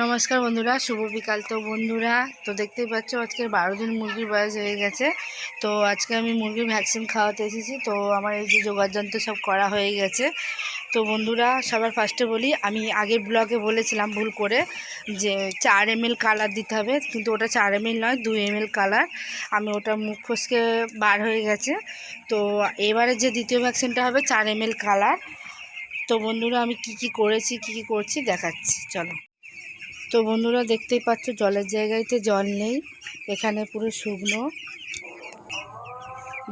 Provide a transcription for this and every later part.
নমস্কার বন্ধুরা, শুভ বিকাল। তো বন্ধুরা, তো দেখতেই পাচ্ছ আজকে বারো দিন মুরগির বয়স হয়ে গেছে। তো আজকে আমি মুরগির ভ্যাকসিন খাওয়াতে এসেছি। তো আমার এই যে যোগাযন্ত্র সব করা হয়ে গেছে। তো বন্ধুরা, সবার ফার্স্টে বলি, আমি আগের ব্লগে বলেছিলাম ভুল করে যে চার এম কালার দিতে হবে। কিন্তু ওটা চার এম নয়, দুই এম কালার আমি ওটা মুখ ফসকে বার হয়ে গেছে। তো এবারে যে দ্বিতীয় ভ্যাকসিনটা হবে চার এম কালার তো বন্ধুরা, আমি কি কি করেছি, কি কি করছি দেখাচ্ছি। চলো। তো বন্ধুরা দেখতেই পাচ্ছ, জলের জায়গাতে জল নেই, এখানে পুরো শুকনো।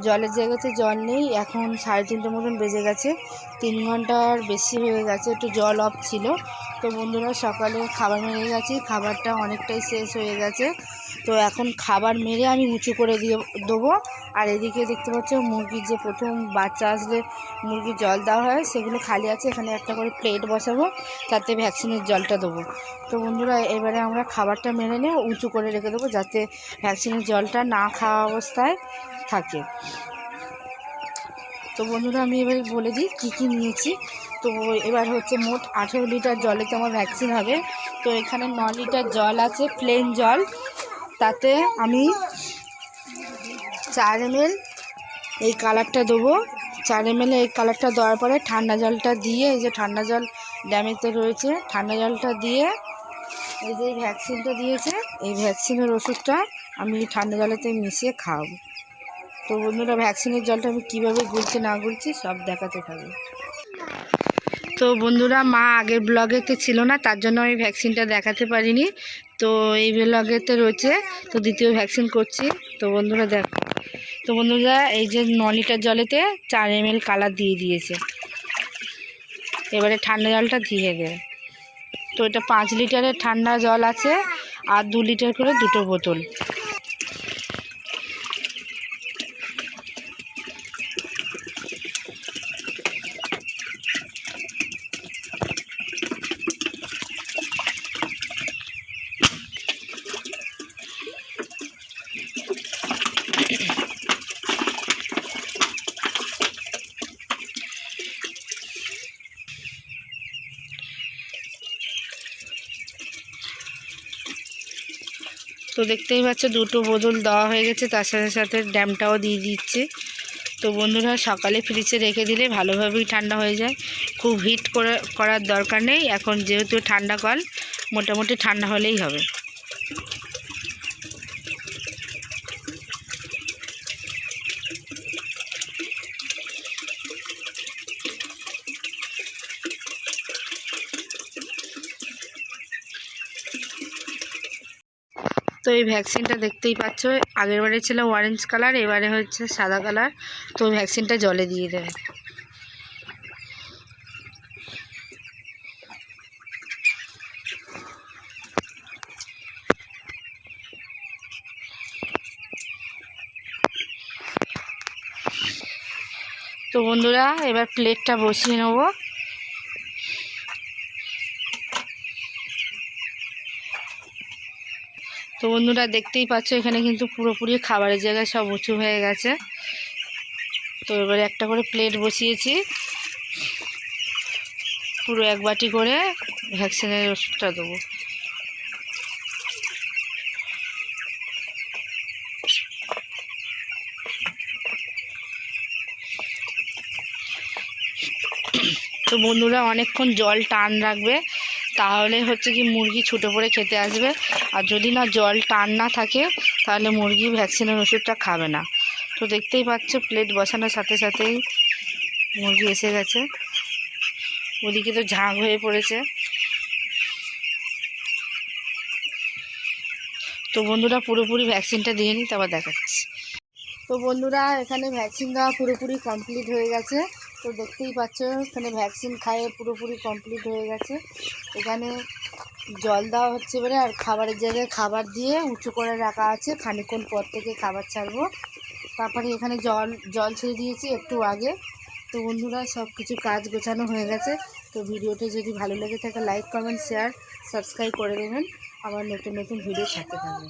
জলের জায়গাতে জল নেই, এখন সাড়ে তিনটে মতন বেজে গেছে, তিন ঘণ্টার বেশি হয়ে গেছে, একটু জল অফ ছিল। তো বন্ধুরা, সকালে খাবার মেরে গেছি। খাবারটা অনেকটাই শেষ হয়ে গেছে। তো এখন খাবার মেরে আমি উঁচু করে দিয়ে দেবো। আর এদিকে দেখতে পাচ্ছ, মুরগির যে প্রথম বাচ্চা আসলে মুরগির জল দেওয়া হয়, সেগুলো খালি আছে। এখানে একটা করে প্লেট বসাবো, তাতে ভ্যাকসিনের জলটা দেবো। তো বন্ধুরা, এবারে আমরা খাবারটা মেরে নিয়ে উঁচু করে রেখে দেবো, যাতে ভ্যাকসিনের জলটা না খাওয়া অবস্থায় থাকে। তো বন্ধুরা, আমি এবারে বলে দিই, কী কী নিয়েছি। তো এবার হচ্ছে মোট আঠেরো লিটার জলেতে আমার ভ্যাকসিন হবে। তো এখানে ন লিটার জল আছে প্লেন জল। তাতে আমি চার এম এই কালারটা দেবো। চার এম এই কালারটা দেওয়ার পরে ঠান্ডা জলটা দিয়ে, এই যে ঠান্ডা জল ড্যামেতে রয়েছে, ঠান্ডা জলটা দিয়ে এই যে ভ্যাকসিনটা দিয়েছে, এই ভ্যাকসিনের ওষুধটা আমি ঠান্ডা জলেতে মিশিয়ে খাওয়াবো। তো বন্ধুরা ভ্যাকসিনের জলটা আমি কীভাবে গুলছি না গুলছি সব দেখাতে থাকবে তো বন্ধুরা, মা আগের ব্লগেতে ছিল না, তার জন্য আমি ভ্যাকসিনটা দেখাতে পারিনি। তো এই ব্লগেতে রয়েছে, তো দ্বিতীয় ভ্যাকসিন করছি। তো বন্ধুরা দেখো, তো বন্ধুরা এই যে ন লিটার জলেতে চার এম কালার দিয়ে দিয়েছে। এবারে ঠান্ডা জলটা দিয়ে দেয়। তো এটা পাঁচ লিটারের ঠান্ডা জল আছে, আর দু লিটার করে দুটো বোতল। তো দেখতেই পাচ্ছ দুটো বোতল দেওয়া হয়ে গেছে, তার সাথে সাথে ড্যামটাও দিয়ে দিচ্ছে। তো বন্ধুরা, সকালে ফ্রিজে রেখে দিলে ভালোভাবেই ঠান্ডা হয়ে যায়। খুব হিট করে, করার দরকার নেই, এখন যেহেতু ঠান্ডা কল, মোটামুটি ঠান্ডা হলেই হবে। তো এই ভ্যাকসিনটা দেখতেই পাচ্ছ। আগের বারে ছিল অরেঞ্জ কালার এবারে হচ্ছে সাদা কালার তো ভ্যাকসিনটা জলে দিয়ে দেবে। তো বন্ধুরা, এবার প্লেটটা বসিয়ে নেব। তো বন্ধুরা দেখতেই পাচ্ছ, এখানে কিন্তু পুরোপুরি খাবারের জায়গায় সব উঁচু হয়ে গেছে। তো এবারে একটা করে প্লেট বসিয়েছি। পুরো এক বাটি করে ভ্যাকসিনের ওষুধটা দেবো। তো বন্ধুরা অনেকক্ষণ জল টান রাখবে। তাহলে হচ্ছে কি মুরগি ছুটে পড়ে খেতে আসবে। আর যদি না জল টান না থাকে, তাহলে মুরগি ভ্যাকসিনের ওষুধটা খাবে না। তো দেখতেই পাচ্ছ প্লেট বসানোর সাথে সাথেই মুরগি এসে গেছে। ওদিকে তো ঝাঁক হয়ে পড়েছে। তো বন্ধুরা, পুরোপুরি ভ্যাকসিনটা দিয়ে নিই তারপর দেখাচ্ছি। তো বন্ধুরা, এখানে ভ্যাকসিন দেওয়া পুরোপুরি কমপ্লিট হয়ে গেছে। তো দেখতেই পাচ্ছ, এখানে ভ্যাকসিন খাইয়ে পুরোপুরি কমপ্লিট হয়ে গেছে। এখানে জল দেওয়া হচ্ছে এবারে আর খাবারের জায়গায় খাবার দিয়ে উঁচু করে রাখা আছে। খানিক্ষণ পর থেকে খাবার ছাড়বো। তারপরে এখানে জল জল ছেড়ে দিয়েছি একটু আগে। তো বন্ধুরা সব কিছু কাজ গোছানো হয়ে গেছে। তো ভিডিওটি যদি ভালো লেগে থাকে লাইক কমেন্ট শেয়ার সাবস্ক্রাইব করে দেবেন। আবার নতুন নতুন ভিডিও ছাড়তে থাকবে।